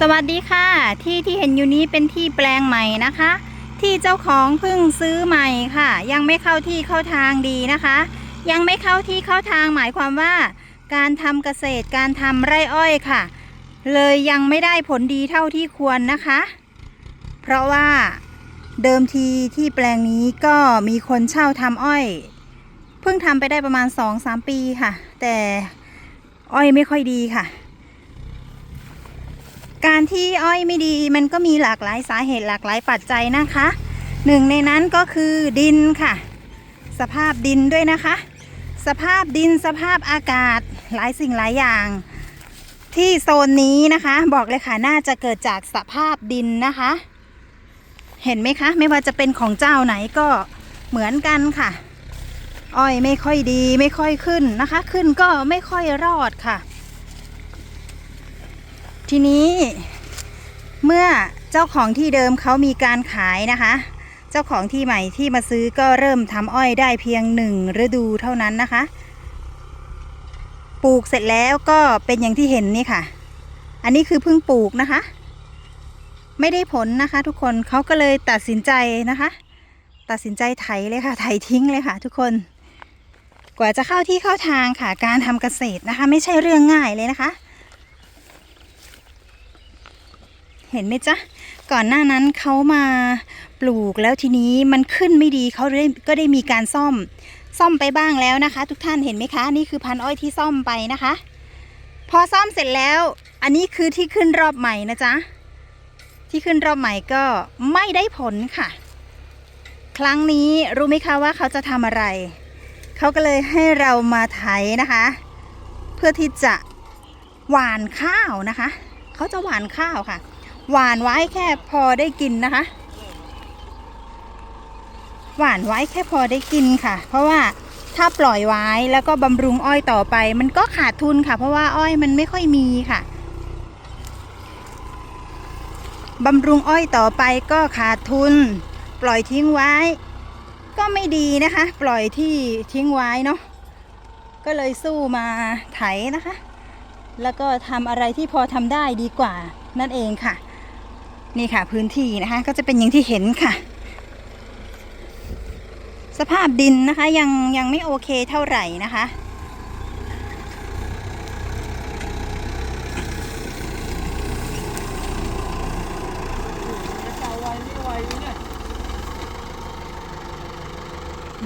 สวัสดีค่ะ ที่ที่เห็นอยู่นี้เป็นที่แปลงใหม่นะคะ ที่เจ้าของเพิ่งซื้อใหม่ค่ะ ยังไม่เข้าที่เข้าทางดีนะคะ ยังไม่เข้าที่เข้าทางหมายความว่า การทำเกษตรการทำไร่อ้อยค่ะ เลยยังไม่ได้ผลดีเท่าที่ควรนะคะ เพราะว่าเดิมทีที่แปลงนี้ก็มีคนเช่าทำอ้อย เพิ่งทำไปได้ประมาณ 2-3 ปีค่ะ แต่อ้อยไม่ค่อยดีค่ะ การที่อ้อยไม่ดีมันก็มีหลากหลายสาเหตุหลากหลายปัจจัยนะคะหนึ่งในนั้นก็คือดินค่ะ สภาพดินด้วยนะคะ สภาพดินสภาพอากาศหลายสิ่งหลายอย่าง ที่โซนนี้นะคะ บอกเลยค่ะน่าจะเกิดจากสภาพดินนะคะ เห็นไหมคะ ไม่ว่าจะเป็นของเจ้าไหนก็เหมือนกันค่ะ อ้อยไม่ค่อยดีไม่ค่อยขึ้นนะคะ ขึ้นก็ไม่ค่อยรอดค่ะ ทีนี้เมื่อเจ้าของที่เดิมเขามีการขายนะคะ เจ้าของที่ใหม่ที่มาซื้อก็เริ่มทำอ้อยได้เพียงหนึ่งฤดูเท่านั้นนะคะ ปลูกเสร็จแล้วก็เป็นอย่างที่เห็นนี่ค่ะ อันนี้คือเพิ่งปลูกนะคะ ไม่ได้ผลนะคะ ทุกคนเขาก็เลยตัดสินใจนะคะ ตัดสินใจไถเลยค่ะ ไถทิ้งเลยค่ะ ทุกคน กว่าจะเข้าที่เข้าทางค่ะ การทำเกษตรนะคะ ไม่ใช่เรื่องง่ายเลยนะคะ เห็นไหมจ๊ะ ก่อนหน้านั้นเขามาปลูกแล้วทีนี้มันขึ้นไม่ดีเขาได้ก็ได้มีการซ่อมซ่อมไปบ้างแล้วนะคะ ทุกท่านเห็นไหมคะ นี่คือพันอ้อยที่ซ่อมไปนะคะ พอซ่อมเสร็จแล้ว อันนี้คือที่ขึ้นรอบใหม่นะจ๊ะที่ขึ้นรอบใหม่ก็ไม่ได้ผลค่ะ ครั้งนี้รู้ไหมคะว่าเขาจะทำอะไรเขาก็เลยให้เรามาไถนะคะ เพื่อที่จะหว่านข้าวนะคะ เขาจะหว่านข้าวค่ะ หวานไว้แค่พอได้กินนะคะ หวานไว้แค่พอได้กินค่ะ เพราะว่าถ้าปล่อยไว้แล้วก็บำรุงอ้อยต่อไป มันก็ขาดทุนค่ะ เพราะว่าอ้อยมันไม่ค่อยมีค่ะบำรุงอ้อยต่อไปก็ขาดทุน ปล่อยทิ้งไว้ ก็ไม่ดีนะคะ ปล่อยที่ทิ้งไว้เนาะก็เลยสู้มาไถนะคะ แล้วก็ทำอะไรที่พอทำได้ดีกว่านั่นเองค่ะ นี่ค่ะพื้นที่นะคะ ก็จะเป็นอย่างที่เห็นค่ะ สภาพดินนะคะยังยังไม่โอเคเท่าไหร่นะคะ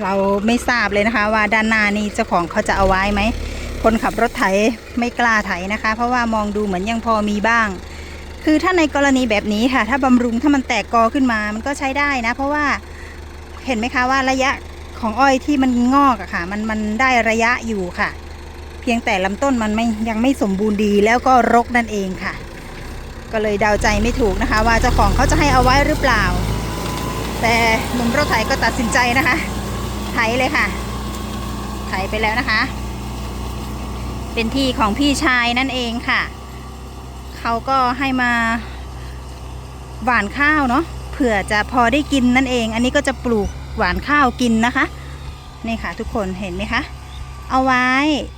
เราไม่ทราบเลยนะคะ ว่าด้านหน้านี่เจ้าของเขาจะเอาไว้ไหม คนขับรถไถไม่กล้าไถนะคะ เพราะว่ามองดูเหมือนยังพอมีบ้าง คือถ้าในกรณีแบบนี้ค่ะ ถ้าบำรุงถ้ามันแตกกอขึ้นมามันก็ใช้ได้นะ เพราะว่าเห็นไหมคะว่าระยะของอ้อยที่มันงอกอะค่ะ มันมันได้ระยะอยู่ค่ะ เพียงแต่ลำต้นมันไม่ยังไม่สมบูรณ์ดีแล้วก็รกนั่นเองค่ะ ก็เลยเดาใจไม่ถูกนะคะ ว่าเจ้าของเขาจะให้เอาไว้หรือเปล่า แต่หนุ่มรถไถก็ตัดสินใจนะคะ ไถเลยค่ะ ไถไปแล้วนะคะ เป็นที่ของพี่ชายนั่นเองค่ะ เขาก็ให้มาหวานข้าวเนาะเผื่อจะพอได้กินนั่นเอง อันนี้ก็จะปลูกหวานข้าวกินนะคะ นี่ค่ะทุกคนเห็นไหมคะ เอาไว้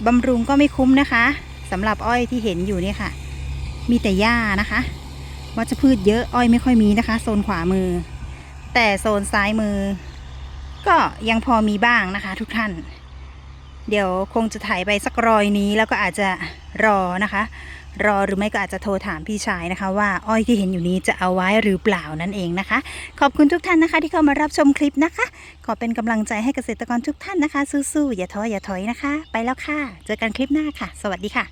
บำรุงก็ไม่คุ้มนะคะสำหรับอ้อยที่เห็นอยู่นี่ค่ะ มีแต่หญ้านะคะวัชพืชเยอะอ้อยไม่ค่อยมีนะคะ โซนขวามือ แต่โซนซ้ายมือ ก็ยังพอมีบ้างนะคะ ทุกท่าน เดี๋ยวคงจะถ่ายไปสักรอยนี้แล้วก็อาจจะ รอนะคะ รอหรือไม่ก็อาจจะโทรถามพี่ชายนะคะ ว่าอ้อยที่เห็นอยู่นี้จะเอาไว้หรือเปล่านั่นเองนะคะ ขอบคุณทุกท่านนะคะ ที่เข้ามารับชมคลิปนะคะ ขอเป็นกำลังใจให้เกษตรกรทุกท่านนะคะ สู้ๆอย่าท้ออย่าถอยนะคะ ไปแล้วค่ะ เจอกันคลิปหน้าค่ะ สวัสดีค่ะ